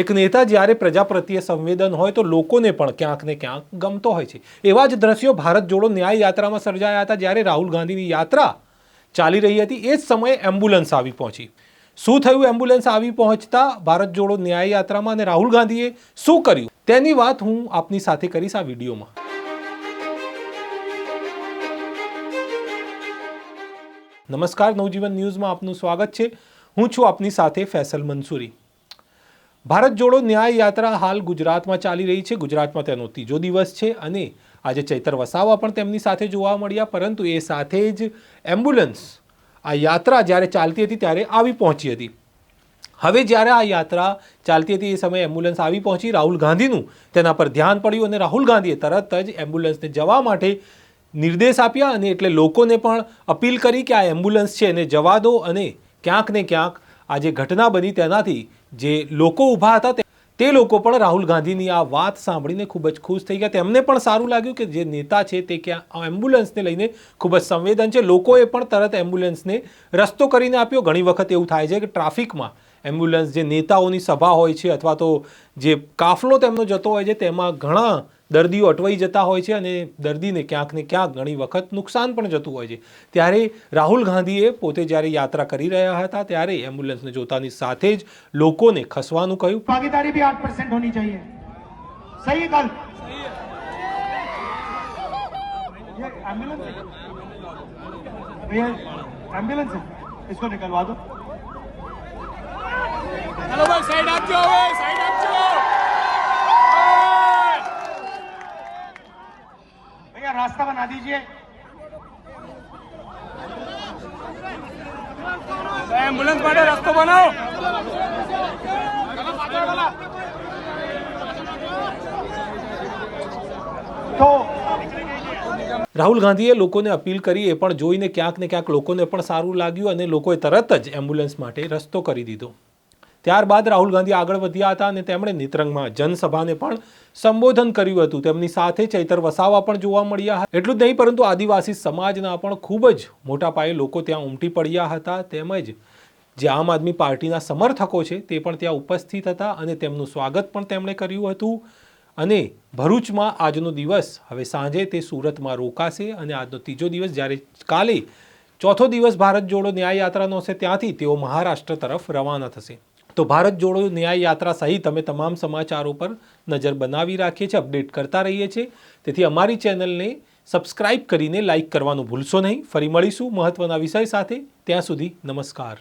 એક નેતા જ્યારે પ્રજા પ્રત્યે સંવેદન હોય તો લોકોને પણ ક્યાંક ને ક્યાંક ગમતો હોય છે. એવા જ દ્રશ્યો ભારત જોડો ન્યાય યાત્રામાં સર્જાયા હતા જ્યારે રાહુલ ગાંધીની યાત્રા ચાલી રહી હતી. એ જ સમયે એમ્બ્યુલન્સ આવી પહોંચી. શું થયું? એમ્બ્યુલન્સ આવી પહોંચતા ભારત જોડો ન્યાય યાત્રામાં અને રાહુલ ગાંધીએ શું કર્યું? તેની વાત હું આપની સાથે કરીશ આ વિડીયોમાં. નમસ્કાર. નવજીવન ન્યૂઝમાં આપનું સ્વાગત છે. હું છું આપની સાથે ફેસલ મંસૂરી. ભારત જોડો ન્યાય યાત્રા હાલ ગુજરાતમાં ચાલી રહી છે. ગુજરાતમાં તેનો ત્રીજો દિવસ છે અને આજે ચૈતર વસાવા પણ તેમની સાથે જોવા મળ્યા, પરંતુ એ સાથે જ એમ્બ્યુલન્સ આ યાત્રા જ્યારે ચાલતી હતી ત્યારે આવી પહોંચી હતી. હવે જ્યારે આ યાત્રા ચાલતી હતી, એ સમયે એમ્બ્યુલન્સ આવી પહોંચી. રાહુલ ગાંધીનું તેના પર ધ્યાન પડ્યું અને રાહુલ ગાંધીએ તરત જ એમ્બ્યુલન્સને જવા માટે નિર્દેશ આપ્યા અને એટલે લોકોને પણ અપીલ કરી કે આ એમ્બ્યુલન્સ છે, એને જવા દો અને ક્યાંક ને ક્યાંક આ જે ઘટના બની તેનાથી જે લોકો ઊભા હતા તે- લોકો પણ રાહુલ ગાંધીની આ વાત સાંભળીને ખૂબ જ ખુશ થઈ ગયા. તેમને પણ સારું લાગ્યું કે જે નેતા છે તે ક્યાં એમ્બ્યુલન્સને લઈને ખૂબ જ સંવેદન છે. લોકોએ પણ તરત એમ્બ્યુલન્સને રસ્તો કરીને આપ્યો. ઘણી વખત એવું થાય છે કે ટ્રાફિકમાં એમ્બ્યુલન્સ જે નેતાઓની સભા હોય છે અથવા તો જે કાફલો તેમનો જતો હોય છે, તેમાં ઘણા દર્દીઓ અટવાઈ જતા હોય છે અને દર્દીને ક્યાંક ને ક્યાંક ઘણી વખત નુકસાન પણ જતું હોય છે ત્યારે રાહુલ ગાંધીએ પોતે જ્યારે યાત્રા કરી રહ્યા હતા ત્યારે એમ્બ્યુલન્સને જોતાની સાથે જ લોકોને ખસવાનું કહ્યું भागीदारी भी आठ परसेंट होनी चाहिए सही है कल ये एम्बुलेंस है भैया एम्बुलेंस है इसको निकलवा दो ચાલો ભાઈ સાઈડ આપજો હવે સાઈડ ખાધી છે. એમ્બ્યુલન્સ માટે રસ્તો બનાવો. રાહુલ ગાંધીએ લોકોને અપીલ કરી એ પણ જોઈને ક્યાંક ને ક્યાંક લોકોને પણ સારું લાગ્યું અને લોકોએ તરત જ એમ્બ્યુલન્સ માટે રસ્તો કરી દીધો. ત્યારબાદ રાહુલ ગાંધી આગળ વધ્યા હતા અને તેમણે નેત્રંગમાં જનસભાને પણ સંબોધન કર્યું હતું. તેમની સાથે ચૈતર વસાવા પણ જોવા મળ્યા હતા. એટલું જ નહીં, પરંતુ આદિવાસી સમાજના પણ ખૂબ જ મોટા પાયે લોકો ત્યાં ઉમટી પડ્યા હતા. તેમજ જે આમ આદમી પાર્ટીના સમર્થકો છે તે પણ ત્યાં ઉપસ્થિત હતા અને તેમનું સ્વાગત પણ તેમણે કર્યું હતું. અને ભરૂચમાં આજનો દિવસ, હવે સાંજે તે સુરતમાં રોકાશે અને આજનો ત્રીજો દિવસ, જ્યારે કાલે ચોથો દિવસ ભારત જોડો ન્યાય યાત્રાનો હશે ત્યાંથી તેઓ મહારાષ્ટ્ર તરફ રવાના થશે. તો ભારત જોડો ન્યાય યાત્રા સહિત અમે તમામ સમાચારો પર નજર બનાવી રાખીએ છીએ, અપડેટ કરતા રહીએ છીએ. તેથી અમારી ચેનલને સબસ્ક્રાઇબ કરીને લાઇક કરવાનું ભૂલશો નહીં. ફરી મળીશું મહત્ત્વના વિષય સાથે. ત્યાં સુધી નમસ્કાર.